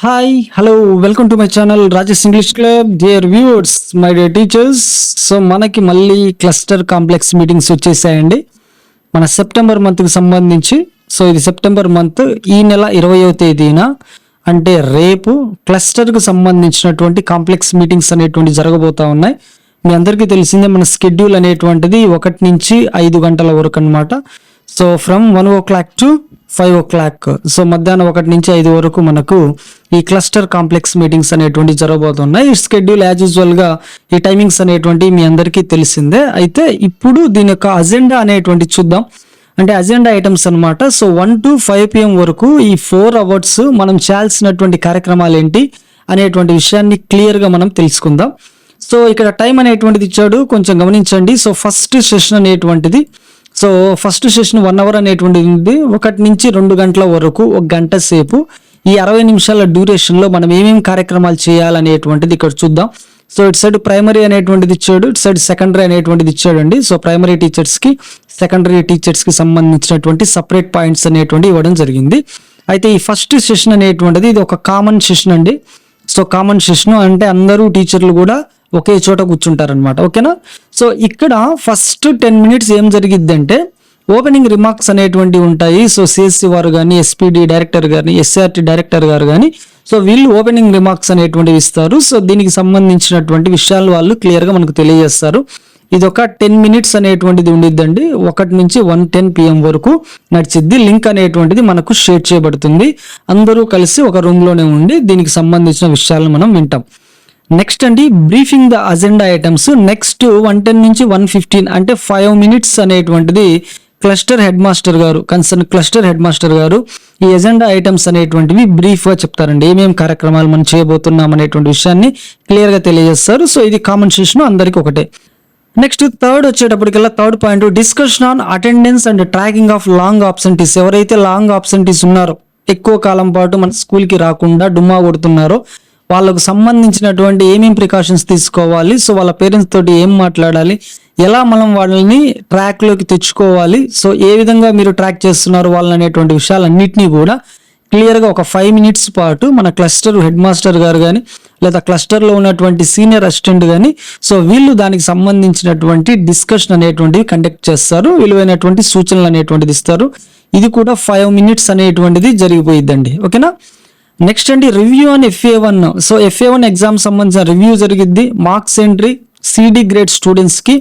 Hi hello welcome to my channel Rajesh English club dear viewers my dear teachers so మనకి మళ్ళీ cluster complex meetings వచ్చేసాయండి. మన September మంత్కి సంబంధించి so ఇది September month ఈ నెల ఇరవయో తేదీన అంటే రేపు క్లస్టర్కు సంబంధించినటువంటి కాంప్లెక్స్ మీటింగ్స్ అనేటువంటి జరగబోతా ఉన్నాయి. మీ అందరికీ తెలిసిందే మన స్కెడ్యూల్ అనేటువంటిది ఒకటి నుంచి ఐదు గంటల వరకు అనమాట so from one o'clock to five o'clock so మధ్యాహ్నం ఒకటి నుంచి ఐదు వరకు మనకు ఈ క్లస్టర్ కాంప్లెక్స్ మీటింగ్స్ అనేటువంటి జరగబోతున్నాయి ఈ స్కెడ్యూల్ యాజ్ యూజువల్గా ఈ టైమింగ్స్ అనేటువంటి మీ అందరికీ తెలిసిందే. అయితే ఇప్పుడు దీని యొక్క అజెండా అనేటువంటి చూద్దాం. అంటే అజెండా ఐటమ్స్ అన్నమాట. So one to five PM వరకు ఈ ఫోర్ అవర్స్ మనం చేయాల్సినటువంటి కార్యక్రమాలు ఏంటి అనేటువంటి విషయాన్ని క్లియర్గా మనం తెలుసుకుందాం. సో ఇక్కడ టైం అనేటువంటిది ఇచ్చాడు. కొంచెం గమనించండి. సో ఫస్ట్ సెషన్ అనేటువంటిది. So first session one hour అనేటువంటిది ఉంది. ఒకటి నుంచి రెండు గంటల వరకు ఒక గంట సేపు. ఈ అరవై నిమిషాల డ్యూరేషన్లో మనం ఏమేమి కార్యక్రమాలు చేయాలనేటువంటిది ఇక్కడ చూద్దాం. సో ఇటు సైడ్ ప్రైమరీ అనేటువంటిది ఇచ్చాడు ఇటు సైడ్ సెకండరీ అనేటువంటిది ఇచ్చాడండి. సో ప్రైమరీ టీచర్స్కి సెకండరీ టీచర్స్కి సంబంధించినటువంటి సపరేట్ పాయింట్స్ అనేటువంటి ఇవ్వడం జరిగింది. అయితే ఈ ఫస్ట్ సెషన్ అనేటువంటిది ఇది ఒక కామన్ సెషన్ అండి. సో కామన్ సెషన్ అంటే అందరూ టీచర్లు కూడా ఒకే చోట కూర్చుంటారనమాట ఓకేనా? సో ఇక్కడ ఫస్ట్ టెన్ మినిట్స్ ఏం జరిగిద్దంటే ఓపెనింగ్ రిమార్క్స్ అనేటువంటివి ఉంటాయి. సో సిఎస్సి వారు కానీ ఎస్పీడి డైరెక్టర్ కానీ ఎస్ఆర్టీ డైరెక్టర్ గారు కానీ సో వీళ్ళు ఓపెనింగ్ రిమార్క్స్ అనేటువంటివి ఇస్తారు. సో దీనికి సంబంధించినటువంటి విషయాలు వాళ్ళు క్లియర్గా మనకు తెలియజేస్తారు. ఇది ఒక టెన్ మినిట్స్ అనేటువంటిది ఉండిద్దండి. ఒకటి నుంచి వన్ టెన్ పిఎం వరకు నడిచిద్ది. లింక్ అనేటువంటిది మనకు షేర్ చేయబడుతుంది. అందరూ కలిసి ఒక రూమ్లోనే ఉండి దీనికి సంబంధించిన విషయాలను మనం వింటాం. నెక్స్ట్ అండి briefing the agenda items next one ten నుంచి వన్ ఫిఫ్టీన్ అంటే ఫైవ్ మినిట్స్ అనేటువంటిది cluster headmaster garu concern cluster headmaster garu ఈ ఎజెండా ఐటమ్స్ అనేటువంటివి బ్రీఫ్గా చెప్తారండి. ఏమేమి కార్యక్రమాలు మనం చేయబోతున్నాం అనేటువంటి విషయాన్ని క్లియర్గా తెలియజేస్తారు. సో ఇది కామన్ సెషన్ అందరికీ ఒకటే. Next third వచ్చేటప్పటికల్లా third point discussion on attendance and tracking of long absentees ఎవరైతే లాంగ్ ఆబ్సెంటీస్ ఉన్నారో ఎక్కువ కాలం పాటు మన స్కూల్కి రాకుండా డుమ్మా కొడుతున్నారో వాళ్ళకు సంబంధించినటువంటి ఏమేం ప్రికాషన్స్ తీసుకోవాలి? సో వాళ్ళ పేరెంట్స్ తోటి ఏం మాట్లాడాలి? ఎలా మనం వాళ్ళని ట్రాక్లోకి తెచ్చుకోవాలి? సో ఏ విధంగా మీరు ట్రాక్ చేస్తున్నారు వాళ్ళని అనేటువంటి విషయాలన్నింటినీ కూడా క్లియర్గా ఒక ఫైవ్ మినిట్స్ పాటు మన క్లస్టర్ హెడ్ మాస్టర్ గారు కానీ లేదా క్లస్టర్లో ఉన్నటువంటి సీనియర్ అసిస్టెంట్ కానీ సో వీళ్ళు దానికి సంబంధించినటువంటి డిస్కషన్ అనేటువంటివి కండక్ట్ చేస్తారు. విలువైనటువంటి సూచనలు అనేటువంటిది ఇస్తారు. ఇది కూడా ఫైవ్ మినిట్స్ అనేటువంటిది జరిగిపోయిద్దండి. ఓకేనా? నెక్స్ట్ అండి రివ్యూ అని FA one so FA one exam సంబంధించిన రివ్యూ జరిగిద్ది. మార్క్స్ ఎంట్రీ సిడి గ్రేడ్ స్టూడెంట్స్కి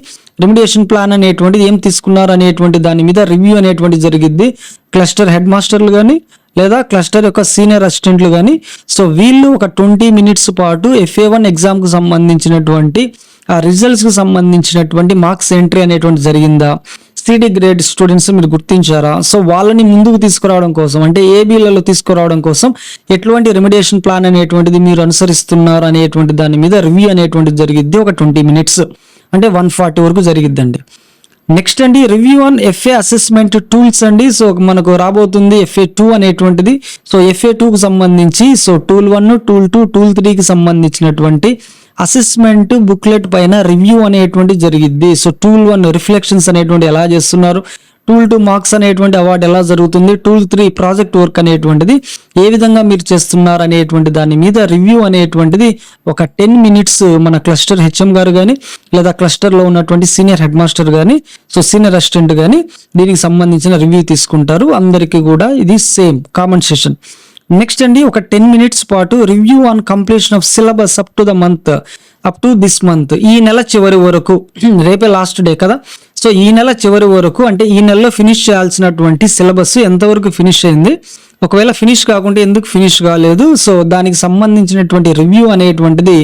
రెమిడియేషన్ ప్లాన్ అనేటువంటిది ఏం తీసుకున్నారు అనేటువంటి దాని మీద రివ్యూ అనేటువంటి జరిగిద్ది. క్లస్టర్ హెడ్ మాస్టర్లు కానీ లేదా క్లస్టర్ యొక్క సీనియర్ అసిస్టెంట్లు కానీ సో వీళ్ళు ఒక ట్వంటీ మినిట్స్ పాటు ఎఫ్ఏ వన్ ఎగ్జామ్కు సంబంధించినటువంటి ఆ రిజల్ట్స్కి సంబంధించినటువంటి మార్క్స్ ఎంట్రీ అనేటువంటి జరిగిందా? సిడి గ్రేడ్ స్టూడెంట్స్ మీరు గుర్తించారా? సో వాళ్ళని ముందుకు తీసుకురావడం కోసం అంటే ఏబీలలో తీసుకురావడం కోసం ఎటువంటి రెమిడేషన్ ప్లాన్ అనేటువంటిది మీరు అనుసరిస్తున్నారు అనేటువంటి దాని మీద రివ్యూ అనేటువంటిది జరిగిద్ది. ఒక ట్వంటీ మినిట్స్ అంటే వన్ ఫార్టీ వరకు జరిగిద్దండి. నెక్స్ట్ అండి review on FA assessment tools అండి. సో మనకు రాబోతుంది ఎఫ్ఏ టూ అనేటువంటిది. సో ఎఫ్ఏ టూకి సంబంధించి so tool one tool two tool త్రీకి సంబంధించినటువంటి అసెస్మెంట్ బుక్లెట్ పైన రివ్యూ అనేటువంటి జరిగిద్ది. సో టూల్ వన్ రిఫ్లెక్షన్స్ అనేటువంటి ఎలా చేస్తున్నారు? టూల్ టూ మార్క్స్ అనేటువంటి అవార్డు ఎలా జరుగుతుంది? టూల్ త్రీ ప్రాజెక్ట్ వర్క్ అనేటువంటిది ఏ విధంగా మీరు చేస్తున్నారు అనేటువంటి దాని మీద రివ్యూ అనేటువంటిది ఒక టెన్ మినిట్స్ మన క్లస్టర్ హెచ్ఎం గారు కానీ లేదా క్లస్టర్లో ఉన్నటువంటి సీనియర్ హెడ్ మాస్టర్ కానీ సో సీనియర్ అసిస్టెంట్ కానీ దీనికి సంబంధించిన రివ్యూ తీసుకుంటారు. అందరికీ కూడా ఇది సేమ్ కామన్ సెషన్ నెక్స్ట్ అండి ఒక టెన్ మినిట్స్ పాటు review on completion of syllabus up to the month up to this month ఈ నెల చివరి వరకు రేపే లాస్ట్ డే కదా? సో ఈ నెల చివరి వరకు అంటే ఈ నెలలో ఫినిష్ చేయాల్సినటువంటి సిలబస్ ఎంతవరకు ఫినిష్ అయింది? ఒకవేళ ఫినిష్ కాకుంటే ఎందుకు ఫినిష్ కాలేదు? సో దానికి సంబంధించినటువంటి రివ్యూ అనేటువంటిది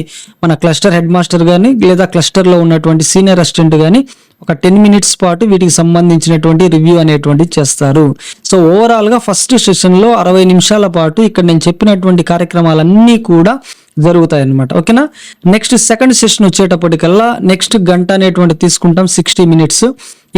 మన క్లస్టర్ హెడ్ మాస్టర్ కానీ లేదా క్లస్టర్లో ఉన్నటువంటి సీనియర్ అసిస్టెంట్ కానీ ఒక టెన్ మినిట్స్ పాటు వీటికి సంబంధించినటువంటి రివ్యూ అనేటువంటిది చేస్తారు. సో ఓవరాల్గా ఫస్ట్ సెషన్లో అరవై నిమిషాల పాటు ఇక్కడ నేను చెప్పినటువంటి కార్యక్రమాలన్నీ కూడా జరుగుతాయి అనమాట ఓకేనా? నెక్స్ట్ సెకండ్ సెషన్ వచ్చేటప్పటికల్లా నెక్స్ట్ గంట అనేటువంటి తీసుకుంటాం సిక్స్టీ మినిట్స్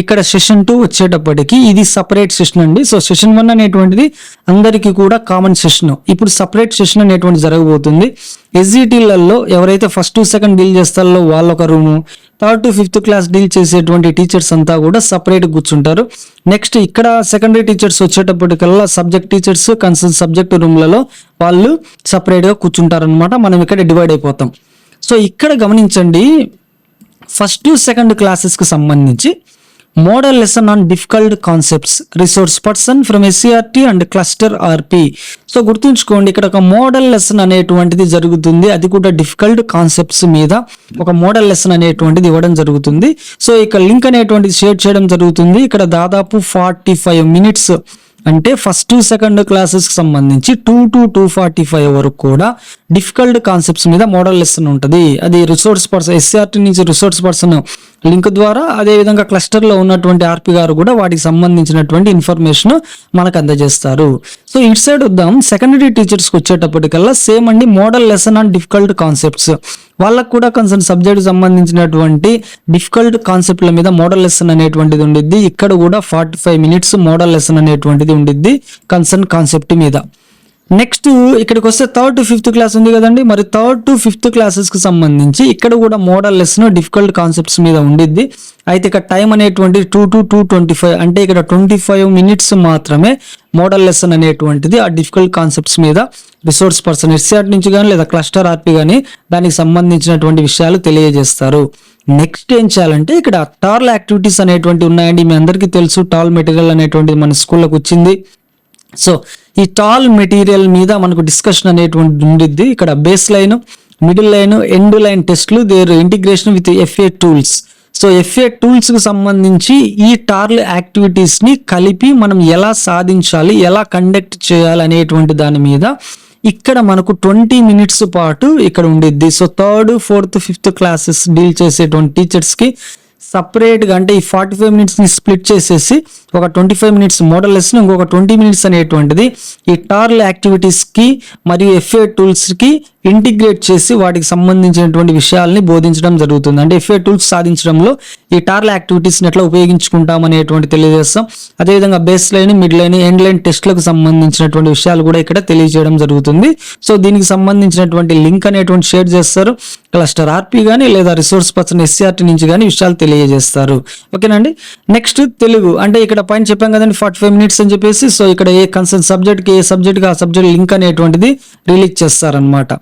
ఇక్కడ సెషన్ టూ వచ్చేటప్పటికి ఇది సపరేట్ సెషన్ అండి. సో సెషన్ వన్ అనేటువంటిది అందరికీ కూడా కామన్ సెషన్ ఇప్పుడు సపరేట్ సెషన్ అనేటువంటి జరగబోతుంది. ఎస్జిటీలలో ఎవరైతే ఫస్ట్ సెకండ్ డీల్ చేస్తారో వాళ్ళొక room third to fifth class deal చేసేటువంటి టీచర్స్ అంతా కూడా సపరేట్ కూర్చుంటారు. నెక్స్ట్ ఇక్కడ సెకండరీ టీచర్స్ వచ్చేటప్పటికల్లా సబ్జెక్ట్ టీచర్స్ కన్సర్న్ సబ్జెక్ట్ రూమ్లలో వాళ్ళు సపరేట్గా కూర్చుంటారు అనమాట మనం ఇక్కడ డివైడ్ అయిపోతాం. సో ఇక్కడ గమనించండి ఫస్ట్ సెకండ్ క్లాసెస్కి సంబంధించి model lesson on difficult concepts resource person from SCRT and cluster RP so గుర్తుంచుకోండి ఇక్కడ ఒక మోడల్ లెసన్ అనేటువంటిది జరుగుతుంది. అది కూడా డిఫికల్ట్ కాన్సెప్ట్స్ మీద ఒక మోడల్ లెసన్ అనేటువంటిది ఇవ్వడం జరుగుతుంది. సో ఇక లింక్ అనేటువంటిది షేర్ చేయడం జరుగుతుంది. ఇక్కడ దాదాపు ఫార్టీ ఫైవ్ మినిట్స్ అంటే ఫస్ట్ సెకండ్ క్లాసెస్కి సంబంధించి two to two forty five వరకు కూడా డిఫికల్ట్ కాన్సెప్ట్స్ మీద మోడల్ లెసన్ ఉంటుంది. అది రిసోర్స్ పర్సన్ ఎస్ఆర్టీ నుంచి రిసోర్స్ పర్సన్ లింక్ ద్వారా అదేవిధంగా క్లస్టర్లో ఉన్నటువంటి ఆర్పి గారు కూడా వాటికి సంబంధించినటువంటి ఇన్ఫర్మేషన్ మనకు అందజేస్తారు. సో ఇటు సైడ్ వద్దాం సెకండరీ టీచర్స్కి వచ్చేటప్పటికల్లా సేమ్ అండి model lesson on difficult concepts వాళ్ళకు కూడా కొంచెం సబ్జెక్ట్ సంబంధించినటువంటి డిఫికల్ట్ కాన్సెప్ట్ల మీద మోడల్ లెసన్ అనేటువంటిది ఉండిద్ది. ఇక్కడ కూడా forty five minutes model lesson అనేటువంటిది ఉండిద్ది. కన్సర్న్ కాన్సెప్ట్ మీద. నెక్స్ట్ ఇక్కడికి వస్తే థర్డ్ టు ఫిఫ్త్ క్లాస్ ఉంది కదండి. మరి థర్డ్ టు ఫిఫ్త్ క్లాసెస్కి సంబంధించి ఇక్కడ కూడా మోడల్ లెసన్ డిఫికల్ట్ కాన్సెప్ట్స్ మీద ఉండిద్ది. అయితే ఇక్కడ టైం అనేటువంటి two to two twenty five అంటే ఇక్కడ ట్వంటీ ఫైవ్ మినిట్స్ మాత్రమే మోడల్ లెసన్ అనేటువంటిది ఆ డిఫికల్ట్ కాన్సెప్ట్స్ మీద రిసోర్స్ పర్సన్ ఎస్సీఆర్ నుంచి కానీ లేదా క్లస్టర్ ఆర్పి కానీ దానికి సంబంధించినటువంటి విషయాలు తెలియజేస్తారు. నెక్స్ట్ ఏం చేయాలంటే ఇక్కడ టాల్ యాక్టివిటీస్ అనేటువంటి ఉన్నాయండి. మీ అందరికీ తెలుసు టాల్ మెటీరియల్ అనేటువంటిది మన స్కూల్లోకి వచ్చింది. సో ఈ టాల్ మెటీరియల్ మీద మనకు డిస్కషన్ అనేటువంటి ఉండిద్ది. ఇక్కడ base line middle line end line టెస్ట్లు there integration with FA tools so FA టూల్స్కి సంబంధించి ఈ టార్ల్ యాక్టివిటీస్ని కలిపి మనం ఎలా సాధించాలి ఎలా కండక్ట్ చేయాలి అనేటువంటి దాని మీద ఇక్కడ మనకు ట్వంటీ మినిట్స్ పాటు ఇక్కడ ఉండిద్ది. So third fourth fifth classes deal చేసేటువంటి టీచర్స్కి సపరేట్గా అంటే ఈ ఫార్టీ ఫైవ్ మినిట్స్ని స్ప్లిట్ చేసేసి ఒక ట్వంటీ ఫైవ్ మినిట్స్ మోడల్ ఇంకొక ట్వంటీ మినిట్స్ అనేటువంటిది ఈ టార్ల్ యాక్టివిటీస్కి మరియు ఎఫ్ఏ టూల్స్కి ఇంటిగ్రేట్ చేసి వాటికి సంబంధించినటువంటి విషయాల్ని బోధించడం జరుగుతుంది. అంటే ఎఫ్ఏ టూల్స్ సాధించడంలో ఈ టార్ల యాక్టివిటీస్ని ఎట్లా ఉపయోగించుకుంటాం అనేటువంటి తెలియజేస్తాం. అదేవిధంగా base line mid line end line టెస్ట్లకు సంబంధించినటువంటి విషయాలు కూడా ఇక్కడ తెలియజేయడం జరుగుతుంది. సో దీనికి సంబంధించినటువంటి లింక్ అనేటువంటి షేర్ చేస్తారు. క్లస్టర్ ఆర్పి కానీ లేదా రిసోర్స్ పర్సన్ ఎస్సీఆర్టీ నుంచి కానీ విషయాలు తెలియజేస్తారు. ఓకేనండి? నెక్స్ట్ తెలుగు. అంటే ఇక్కడ పైన చెప్పాం కదండి ఫార్టీ ఫైవ్ మినిట్స్ అని చెప్పేసి సో ఇక్కడ ఏ కన్సర్న్ సబ్జెక్ట్కి ఏ సబ్జెక్ట్కి ఆ సబ్జెక్ట్ లింక్ అనేటువంటిది రిలీజ్ చేస్తారనమాట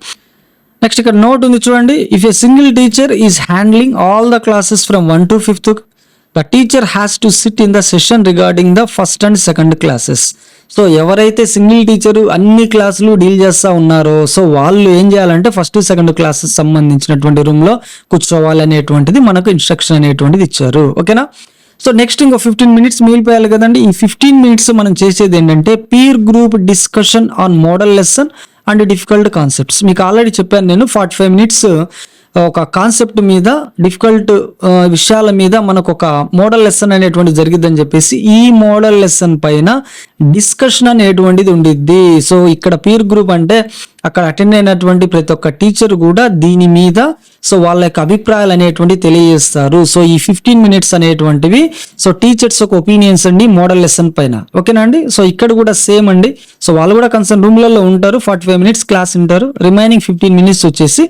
నెక్స్ట్ ఇక్కడ నోట్ ఉంది చూడండి. If a single teacher is handling all the classes from one to fifth the teacher has to sit in the session regarding the first and second classes so ఎవరైతే single teacher అన్ని క్లాసులు deal చేస్తూ ఉన్నారో so వాళ్ళు ఏం చేయాలంటే first second classes సంబంధించినటువంటి రూమ్లో కూర్చోవాలి అనేటువంటిది మనకు ఇన్స్ట్రక్షన్ అనేటువంటిది ఇచ్చారు. ఓకేనా సో నెక్స్ట్ ఇంకో ఫిఫ్టీన్ మినిట్స్ మిగిలిపోయాలి కదండి. ఈ ఫిఫ్టీన్ మినిట్స్ మనం చేసేది ఏంటంటే peer group discussion on model lesson and difficult concepts. మీకు ఆల్రెడీ చెప్పాను నేను ఫార్టీ ఫైవ్ మినిట్స్ ఒక కాన్సెప్ట్ మీద డిఫికల్ట్ విషయాల మీద మనకు ఒక మోడల్ లెసన్ అనేటువంటి జరిగిద్దని చెప్పేసి ఈ మోడల్ లెసన్ పైన డిస్కషన్ అనేటువంటిది ఉండిద్ది. సో ఇక్కడ పీర్ గ్రూప్ అంటే అక్కడ అటెండ్ అయినటువంటి ప్రతి ఒక్క టీచర్ కూడా దీని మీద సో వాళ్ళ యొక్క అభిప్రాయాలు అనేటువంటి తెలియజేస్తారు. సో ఈ ఫిఫ్టీన్ మినిట్స్ అనేటువంటివి సో టీచర్స్ ఒక ఒపీనియన్స్ అండి మోడల్ లెసన్ పైన. ఓకేనా అండి? సో ఇక్కడ కూడా సేమ్ అండి. సో వాళ్ళు కూడా కన్సర్న్ రూమ్లలో ఉంటారు ఫార్టీ ఫైవ్ మినిట్స్ క్లాస్ ఉంటారు రిమైనింగ్ ఫిఫ్టీన్ మినిట్స్ వచ్చేసి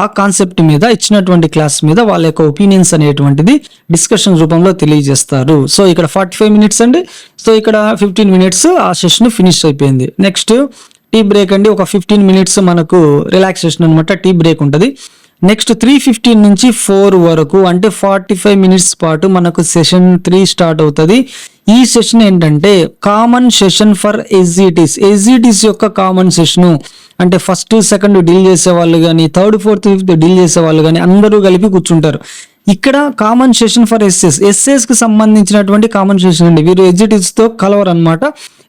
ఆ కాన్సెప్ట్ మీద ఇచ్చినటువంటి క్లాస్ మీద వాళ్ళ యొక్క ఒపీనియన్స్ అనేటువంటిది డిస్కషన్ రూపంలో తెలియజేస్తారు. సో ఇక్కడ ఫార్టీ ఫైవ్ మినిట్స్ అండి. సో ఇక్కడ ఫిఫ్టీన్ మినిట్స్ ఆ సెషన్ ఫినిష్ అయిపోయింది. నెక్స్ట్ టీ బ్రేక్ అండి. ఒక ఫిఫ్టీన్ మినిట్స్ మనకు రిలాక్సేషన్ అనమాట టీ బ్రేక్ ఉంటుంది. నెక్స్ట్ త్రీ ఫిఫ్టీన్ నుంచి ఫోర్ వరకు అంటే ఫార్టీ ఫైవ్ మినిట్స్ పాటు మనకు సెషన్ త్రీ స్టార్ట్ అవుతుంది. ఈ సెషన్ ఏంటంటే common session for SGTs SGTs యొక్క కామన్ సెషను అంటే ఫస్ట్ సెకండ్ డీల్ చేసే వాళ్ళు కానీ థర్డ్ ఫోర్త్ ఫిఫ్త్ డీల్ చేసే వాళ్ళు కానీ అందరూ కలిపి కూర్చుంటారు. ఇక్కడ కామన్ సెషన్ ఫర్ ఎస్ఎస్ ఎస్ఎస్కి సంబంధించినటువంటి కామన్ సెషన్ అండి. వీరు ఎగ్జిటివ్స్ కలవరు అనమాట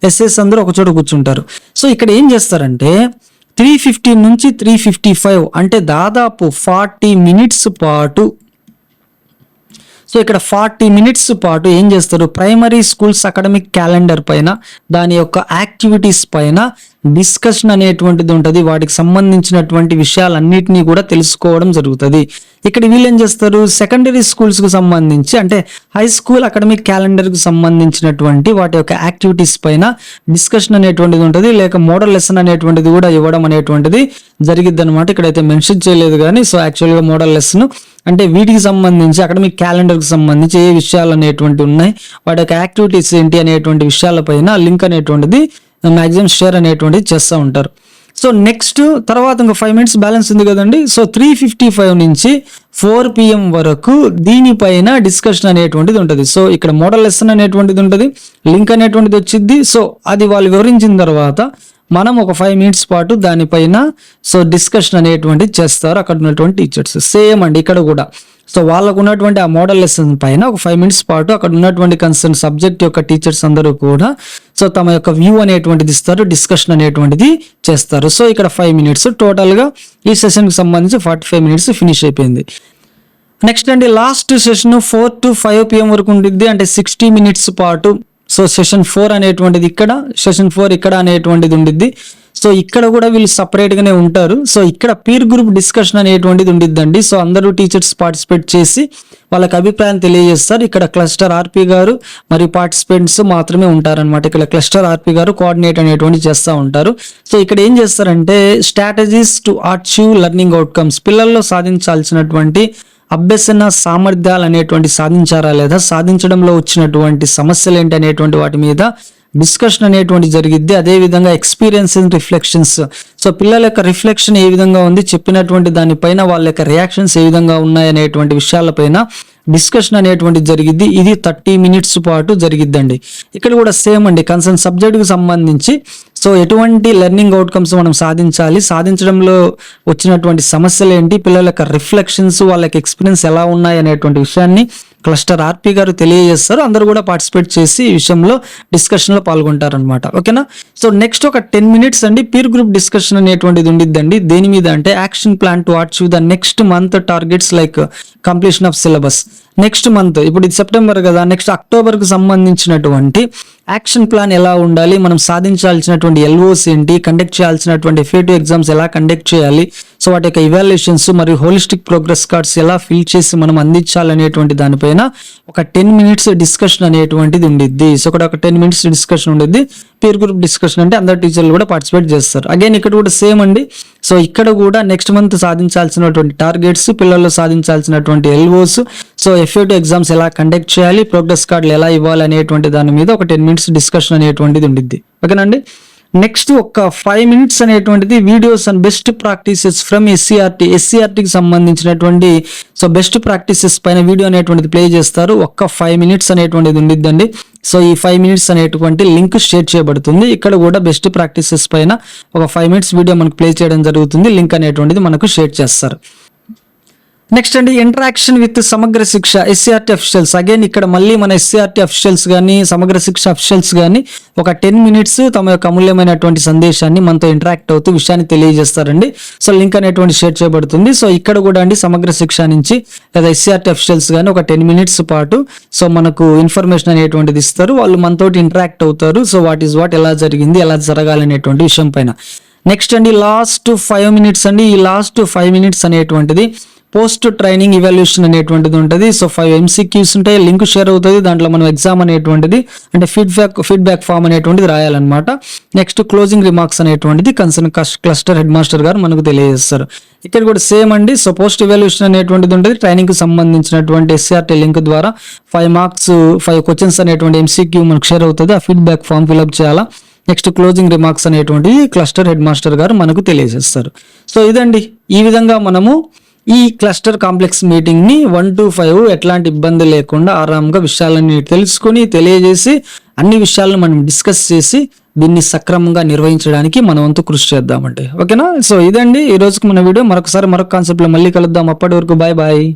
ఎస్ఎస్ అందరూ ఒక చోట కూర్చుంటారు. సో ఇక్కడ ఏం చేస్తారంటే త్రీ ఫిఫ్టీ నుంచి త్రీ ఫిఫ్టీ ఫైవ్ అంటే దాదాపు ఫార్టీ మినిట్స్ పాటు. సో ఇక్కడ ఫార్టీ మినిట్స్ పాటు ఏం చేస్తారు? ప్రైమరీ స్కూల్స్ అకాడమిక్ క్యాలెండర్ పైన దాని యొక్క యాక్టివిటీస్ పైన డిస్కషన్ అనేటువంటిది ఉంటుంది. వాటికి సంబంధించినటువంటి విషయాలన్నిటినీ కూడా తెలుసుకోవడం జరుగుతుంది. ఇక్కడ వీళ్ళు ఏం చేస్తారు? సెకండరీ స్కూల్స్కు సంబంధించి అంటే హై స్కూల్ అకాడమిక్ క్యాలెండర్కు సంబంధించినటువంటి వాటి యొక్క యాక్టివిటీస్ పైన డిస్కషన్ అనేటువంటిది ఉంటుంది. లేక మోడల్ లెసన్ అనేటువంటిది కూడా ఇవ్వడం అనేటువంటిది జరిగిద్ది అనమాట ఇక్కడైతే మెన్షన్ చేయలేదు కానీ సో యాక్చువల్గా మోడల్ లెసన్ అంటే వీటికి సంబంధించి అకాడమిక్ క్యాలెండర్కు సంబంధించి ఏ విషయాలు అనేటువంటి ఉన్నాయి వాటి యొక్క యాక్టివిటీస్ ఏంటి అనేటువంటి విషయాలపైన లింక్ అనేటువంటిది మ్యాక్సిమం షేర్ అనేటువంటిది చేస్తూ ఉంటారు. సో నెక్స్ట్ తర్వాత ఇంకో ఫైవ్ మినిట్స్ బ్యాలెన్స్ ఉంది కదండి. సో త్రీ ఫిఫ్టీ ఫైవ్ నుంచి ఫోర్ పిఎం వరకు దీనిపైన డిస్కషన్ అనేటువంటిది ఉంటుంది. సో ఇక్కడ మోడల్ లెసన్ అనేటువంటిది ఉంటుంది. లింక్ అనేటువంటిది వచ్చింది. సో అది వాళ్ళు వివరించిన తర్వాత మనం ఒక ఫైవ్ మినిట్స్ పాటు దానిపైన సో డిస్కషన్ అనేటువంటిది చేస్తారు. అక్కడ ఉన్నటువంటి టీచర్స్ సేమ్ అండి ఇక్కడ కూడా. సో వాళ్ళకు ఉన్నటువంటి ఆ మోడల్ లెసన్ పైన ఒక ఫైవ్ మినిట్స్ పాటు అక్కడ ఉన్నటువంటి కన్సర్న్ సబ్జెక్ట్ యొక్క టీచర్స్ అందరూ కూడా సో తమ యొక్క వ్యూ అనేటువంటిది ఇస్తారు డిస్కషన్ అనేటువంటిది చేస్తారు. సో ఇక్కడ ఫైవ్ మినిట్స్ టోటల్గా ఈ సెషన్కి సంబంధించి ఫార్టీ ఫైవ్ మినిట్స్ ఫినిష్ అయిపోయింది. నెక్స్ట్ అండి last session four to five PM వరకు ఉండిద్ది. అంటే సిక్స్టీ మినిట్స్ పాటు. సో సెషన్ ఫోర్ అనేటువంటిది ఇక్కడ సెషన్ ఫోర్ ఇక్కడ అనేటువంటిది ఉండిద్ది. సో ఇక్కడ కూడా వీళ్ళు సపరేట్గానే ఉంటారు. సో ఇక్కడ పీర్ గ్రూప్ డిస్కషన్ అనేటువంటిది ఉండిద్దండి. సో అందరూ టీచర్స్ పార్టిసిపేట్ చేసి వాళ్ళకి అభిప్రాయం తెలియజేస్తారు. ఇక్కడ క్లస్టర్ ఆర్పి గారు మరియు పార్టిసిపెంట్స్ మాత్రమే ఉంటారనమాట ఇక్కడ క్లస్టర్ ఆర్పి గారు కోఆర్డినేట్ అనేటువంటి చేస్తూ ఉంటారు. సో ఇక్కడ ఏం చేస్తారంటే strategies to achieve learning outcomes పిల్లల్లో సాధించాల్సినటువంటి అభ్యసన సామర్థ్యాలు అనేటువంటి సాధించారా లేదా? సాధించడంలో వచ్చినటువంటి సమస్యలు ఏంటి అనేటువంటి వాటి మీద డిస్కషన్ అనేటువంటి జరిగిద్ది. అదే విధంగా ఎక్స్పీరియన్స్ రిఫ్లెక్షన్స్ సో పిల్లల యొక్క రిఫ్లెక్షన్ ఏ విధంగా ఉంది? చెప్పినటువంటి దానిపైన వాళ్ళ యొక్క రియాక్షన్స్ ఏ విధంగా ఉన్నాయి అనేటువంటి విషయాలపైన డిస్కషన్ అనేటువంటి జరిగిద్ది. ఇది థర్టీ మినిట్స్ పాటు జరిగిద్దండి. ఇక్కడ కూడా సేమ్ అండి. కన్సర్న్ సబ్జెక్టుకు సంబంధించి సో ఎటువంటి లెర్నింగ్ అవుట్కమ్స్ మనం సాధించాలి? సాధించడంలో వచ్చినటువంటి సమస్యలు ఏంటి? పిల్లల యొక్క రిఫ్లెక్షన్స్ వాళ్ళకి ఎక్స్పీరియన్స్ ఎలా ఉన్నాయి అనేటువంటి విషయాన్ని క్లస్టర్ ఆర్పి గారు తెలియజేస్తారు. అందరూ కూడా పార్టిసిపేట్ చేసి ఈ విషయంలో డిస్కషన్లో పాల్గొంటారనమాట ఓకేనా? సో నెక్స్ట్ ఒక టెన్ మినిట్స్ అండి. పీర్ గ్రూప్ డిస్కషన్ అనేటువంటిది ఉండిద్దండి. దేని మీద అంటే action plan to achieve the next month targets like completion of syllabus. Next month ఇప్పుడు ఇది సెప్టెంబర్ కదా నెక్స్ట్ అక్టోబర్కు సంబంధించినటువంటి యాక్షన్ ప్లాన్ ఎలా ఉండాలి మనం సాధించాల్సినటువంటి ఎల్ఓస్ ఏంటి కండక్ట్ చేయాల్సినటువంటి ఎఫేటివ్ ఎగ్జామ్స్ ఎలా కండక్ట్ చేయాలి సో వాటి యొక్క ఇవాల్యుయేషన్స్ మరియు హోలిస్టిక్ ప్రోగ్రెస్ కార్డ్స్ ఎలా ఫిల్ చేసి మనం అందించాలనేటువంటి దానిపైన ఒక టెన్ మినిట్స్ డిస్కషన్ అనేటువంటిది ఉండిద్ది. సో ఇక్కడ ఒక టెన్ మినిట్స్ డిస్కషన్ ఉండిద్ది. పీర్ గ్రూప్ డిస్కషన్ అంటే అందరు టీచర్లు కూడా పార్టిసిపేట్ చేస్తారు. అగైన్ ఇక్కడ కూడా సేమ్ అండి. సో ఇక్కడ కూడా నెక్స్ట్ మంత్ సాధించాల్సినటువంటి టార్గెట్స్ పిల్లల్లో సాధించాల్సినటువంటి LOs so FA two exams ఎలా కండక్ట్ చేయాలి ప్రోగ్రెస్ కార్డులు ఎలా ఇవ్వాలి అనేటువంటి దాని మీద ఒక టెన్ మినిట్స్ డిస్కషన్ అనేటువంటిది ఉండిద్ది. ఓకేనండి నెక్స్ట్ ఒక ఫైవ్ మినిట్స్ అనేటువంటిది videos and best practices from SCRT ఎస్సీఆర్టీకి సంబంధించినటువంటి సో బెస్ట్ ప్రాక్టీసెస్ పైన వీడియో అనేటువంటిది ప్లే చేస్తారు. ఒక్క ఫైవ్ మినిట్స్ అనేటువంటిది ఉండిద్దండి. సో ఈ ఫైవ్ మినిట్స్ అనేటువంటి లింక్ షేర్ చేయబడుతుంది. ఇక్కడ కూడా బెస్ట్ ప్రాక్టీసెస్ పైన ఒక ఫైవ్ మినిట్స్ వీడియో మనకు ప్లే చేయడం జరుగుతుంది. లింక్ అనేటువంటిది మనకు షేర్ చేస్తారు. నెక్స్ట్ అండి ఇంటరాక్షన్ విత్ సమగ్ర శిక్ష ఎస్సీఆర్టీ అఫిషియల్స్ అగైన్ ఇక్కడ మళ్ళీ మన ఎస్సీఆర్టీ అఫిషియల్స్ కానీ సమగ్ర శిక్ష అఫిషియల్స్ కానీ ఒక టెన్ మినిట్స్ తమ యొక్క అమూల్యమైనటువంటి సందేశాన్ని మనతో ఇంటరాక్ట్ అవుతూ విషయాన్ని తెలియజేస్తారండి. సో లింక్ అనేటువంటి షేర్ చేయబడుతుంది. సో ఇక్కడ కూడా అండి సమగ్ర శిక్ష నుంచి లేదా ఎస్సీఆర్టీ అఫిషియల్స్ కానీ ఒక టెన్ మినిట్స్ పాటు సో మనకు ఇన్ఫర్మేషన్ అనేటువంటిది ఇస్తారు. వాళ్ళు మనతోటి ఇంటరాక్ట్ అవుతారు. సో వాట్ ఈస్ వాట్ ఎలా జరిగింది ఎలా జరగాలనేటువంటి విషయం పైన. నెక్స్ట్ అండి లాస్ట్ ఫైవ్ మినిట్స్ అండి. ఈ లాస్ట్ ఫైవ్ మినిట్స్ అనేటువంటిది పోస్ట్ ట్రైనింగ్ ఇవాల్యూషన్ అనేటువంటిది ఉంటుంది. సో ఫైవ్ ఎంసీక్యూస్ ఉంటాయి. లింక్ షేర్ అవుతుంది. దాంట్లో మనం ఎగ్జామ్ అనేటువంటిది అంటే ఫీడ్బ్యాక్ ఫీడ్బ్యాక్ ఫామ్ అనేటువంటిది రాయాలన్నమాట. నెక్స్ట్ క్లోజింగ్ రిమార్క్స్ అనేటువంటిది కన్సర్న్ క్లస్టర్ హెడ్ మాస్టర్ గారు మనకు తెలియజేస్తారు. ఇక్కడ కూడా సేమ్ అండి. సో పోస్ట్ ఇవాల్యూషన్ అనేటువంటిది ఉంటుంది. ట్రైనింగ్కి సంబంధించినటువంటి ఎస్ఆర్టీ లింక్ ద్వారా ఫైవ్ మార్క్స్ ఫైవ్ క్వశ్చన్స్ అనేటువంటి ఎంసీక్యూ మనకు షేర్ అవుతుంది. ఆ ఫీడ్బ్యాక్ ఫామ్ ఫిల్అప్ చేయాలా? నెక్స్ట్ క్లోజింగ్ రిమార్క్స్ అనేటువంటి క్లస్టర్ హెడ్ మాస్టర్ గారు మనకు తెలియజేస్తారు. సో ఇదండి. ఈ విధంగా మనము ఈ క్లస్టర్ కాంప్లెక్స్ మీటింగ్ని వన్ టు ఫైవ్ ఎట్లాంటి ఇబ్బంది లేకుండా ఆరాంగా విషయాలన్నీ తెలుసుకొని తెలియజేసి అన్ని విషయాలను మనం డిస్కస్ చేసి దీన్ని సక్రమంగా నిర్వహించడానికి మన వంతు కృషి చేద్దామండి. ఓకేనా? సో ఇదండి. ఈ రోజుకి మన వీడియో. మరొకసారి మరొక కాన్సెప్ట్లో మళ్ళీ కలుద్దాం. అప్పటి వరకు బాయ్ బాయ్